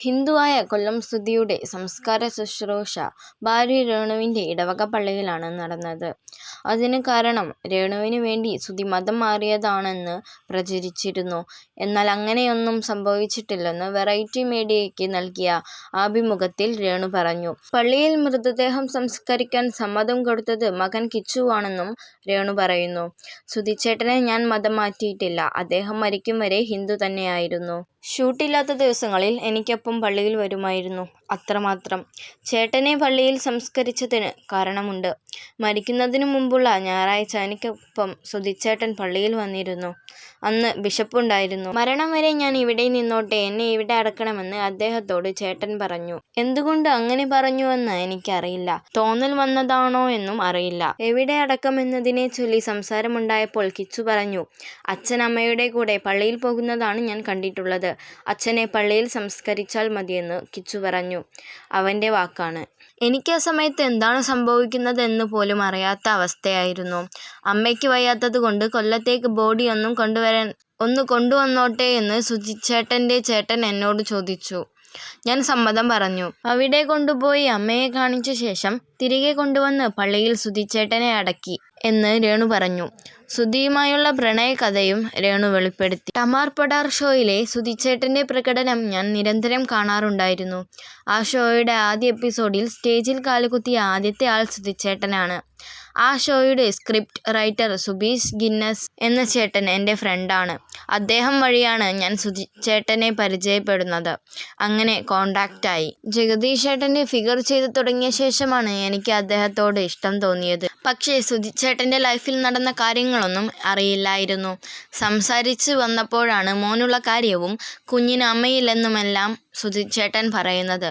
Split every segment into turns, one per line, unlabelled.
ഹിന്ദുവായ കൊല്ലം സ്തുതിയുടെ സംസ്കാര ശുശ്രൂഷ ഭാര്യ രേണുവിന്റെ ഇടവക പള്ളിയിലാണ് നടന്നത്. അതിന് കാരണം രേണുവിന് വേണ്ടി സ്തുതി മതം മാറിയതാണെന്ന് പ്രചരിച്ചിരുന്നു. എന്നാൽ അങ്ങനെയൊന്നും സംഭവിച്ചിട്ടില്ലെന്ന് വെറൈറ്റി മീഡിയയ്ക്ക് നൽകിയ ആഭിമുഖത്തിൽ രേണു പറഞ്ഞു. പള്ളിയിൽ മൃതദേഹം സംസ്കരിക്കാൻ സമ്മതം കൊടുത്തത് മകൻ കിച്ചുവാണെന്നും രേണു പറയുന്നു. സ്തുതിച്ചേട്ടനെ ഞാൻ മതം മാറ്റിയിട്ടില്ല. അദ്ദേഹം മരിക്കും വരെ ഹിന്ദു തന്നെയായിരുന്നു. ഷൂട്ടില്ലാത്ത ദിവസങ്ങളിൽ എനിക്കൊപ്പം പള്ളിയിൽ വരുമായിരുന്നു. അത്രമാത്രം. ചേട്ടനെ പള്ളിയിൽ സംസ്കരിച്ചതിന് കാരണമുണ്ട്. മരിക്കുന്നതിനു മുമ്പുള്ള ഞായറാഴ്ച എനിക്കൊപ്പം സുധിച്ചേട്ടൻ പള്ളിയിൽ വന്നിരുന്നു. അന്ന് ബിഷപ്പുണ്ടായിരുന്നു. മരണം വരെ ഞാൻ ഇവിടെ നിന്നോട്ടെ എന്നെ ഇവിടെ അടക്കണമെന്ന് അദ്ദേഹത്തോട് ചേട്ടൻ പറഞ്ഞു. എന്തുകൊണ്ട് അങ്ങനെ പറഞ്ഞുവെന്ന് എനിക്കറിയില്ല. തോന്നൽ വന്നതാണോ എന്നും അറിയില്ല. എവിടെ അടക്കം എന്നതിനെച്ചൊല്ലി സംസാരമുണ്ടായപ്പോൾ കിച്ചു പറഞ്ഞു. അച്ഛൻ അമ്മയുടെ കൂടെ പള്ളിയിൽ പോകുന്നതാണ് ഞാൻ കണ്ടിട്ടുള്ളത്. അച്ഛനെ പള്ളിയിൽ സംസ്കരിച്ചാൽ മതിയെന്ന് കിച്ചു പറഞ്ഞു. അവന്റെ വാക്കാണ്. എനിക്ക് ആ സമയത്ത് എന്താണ് സംഭവിക്കുന്നതെന്ന് പോലും അറിയാത്ത അവസ്ഥയായിരുന്നു. അമ്മയ്ക്ക് വയ്യാത്തത് കൊണ്ട് കൊല്ലത്തേക്ക് ബോഡിയൊന്നും കൊണ്ടുവരാൻ ഒന്ന് കൊണ്ടുവന്നോട്ടെ എന്ന് സുധിച്ചേട്ടന്റെ ചേട്ടൻ എന്നോട് ചോദിച്ചു. ഞാൻ സമ്മതം പറഞ്ഞു. അവിടെ കൊണ്ടുപോയി അമ്മയെ കാണിച്ച ശേഷം തിരികെ കൊണ്ടുവന്ന് പള്ളിയിൽ സുധിച്ചേട്ടനെ അടക്കി എന്ന് രേണു പറഞ്ഞു. സുധിയുമായുള്ള പ്രണയകഥയും രേണു വെളിപ്പെടുത്തി. ടമാർ പൊടാർ ഷോയിലെ സുധിച്ചേട്ടന്റെ പ്രകടനം ഞാൻ നിരന്തരം കാണാറുണ്ടായിരുന്നു. ആ ഷോയുടെ ആദ്യ എപ്പിസോഡിൽ സ്റ്റേജിൽ കാലുകുത്തിയ ആദ്യത്തെ ആൾ സുധിച്ചേട്ടനാണ്. ആ ഷോയുടെ സ്ക്രിപ്റ്റ് റൈറ്റർ സുബീഷ് ഗിന്നസ് എന്ന ചേട്ടൻ എന്റെ ഫ്രണ്ടാണ്. അദ്ദേഹം വഴിയാണ് ഞാൻ സുജി ചേട്ടനെ പരിചയപ്പെടുന്നത്. അങ്ങനെ കോണ്ടാക്റ്റായി ജഗദീഷ് ചേട്ടന്റെ ഫിഗർ ചെയ്ത് തുടങ്ങിയ ശേഷമാണ് എനിക്ക് അദ്ദേഹത്തോട് ഇഷ്ടം തോന്നിയത്. പക്ഷേ സുധിച്ചേട്ടന്റെ ലൈഫിൽ നടന്ന കാര്യങ്ങളൊന്നും അറിയില്ലായിരുന്നു. സംസാരിച്ച് വന്നപ്പോഴാണ് മോനുള്ള കാര്യവും കുഞ്ഞിന് അമ്മയില്ലെന്നുമെല്ലാം സുധിച്ചേട്ടൻ പറയുന്നത്.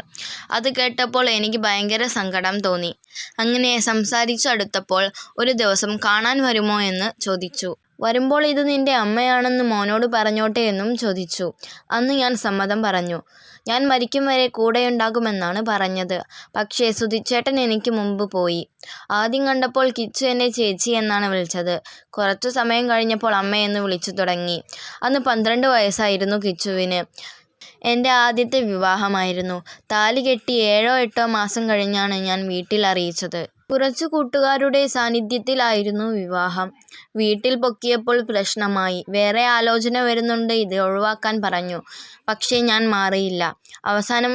അത് കേട്ടപ്പോൾ എനിക്ക് ഭയങ്കര സങ്കടം തോന്നി. അങ്ങനെ സംസാരിച്ചടുത്തപ്പോൾ ഒരു ദിവസം കാണാൻ വരുമോ എന്ന് ചോദിച്ചു. വരുമ്പോൾ ഇത് നിന്റെ അമ്മയാണെന്ന് മോനോട് പറഞ്ഞോട്ടെ എന്നും ചോദിച്ചു. അന്ന് ഞാൻ സമ്മതം പറഞ്ഞു. ഞാൻ മരിക്കും വരെ കൂടെയുണ്ടാകുമെന്നാണ് പറഞ്ഞത്. പക്ഷേ സുധിച്ചേട്ടൻ എനിക്ക് മുമ്പ് പോയി. ആദ്യം കണ്ടപ്പോൾ കിച്ചു എന്നെ ചേച്ചി എന്നാണ് വിളിച്ചത്. കുറച്ചു സമയം കഴിഞ്ഞപ്പോൾ അമ്മയെന്ന് വിളിച്ചു തുടങ്ങി. അന്ന് പന്ത്രണ്ട് വയസ്സായിരുന്നു കിച്ചുവിന്. എന്റെ ആദ്യത്തെ വിവാഹമായിരുന്നു. താലി കെട്ടി ഏഴോ എട്ടോ മാസം കഴിഞ്ഞാണ് ഞാൻ വീട്ടിൽ അറിയിച്ചത്. കുറച്ചു കൂട്ടുകാരുടെ സാന്നിധ്യത്തിലായിരുന്നു വിവാഹം. വീട്ടിൽ പൊക്കിയപ്പോൾ പ്രശ്നമായി. വേറെ ആലോചന വരുന്നുണ്ട് ഇത് ഒഴിവാക്കാൻ പറഞ്ഞു. പക്ഷേ ഞാൻ മാറിയില്ല. അവസാനം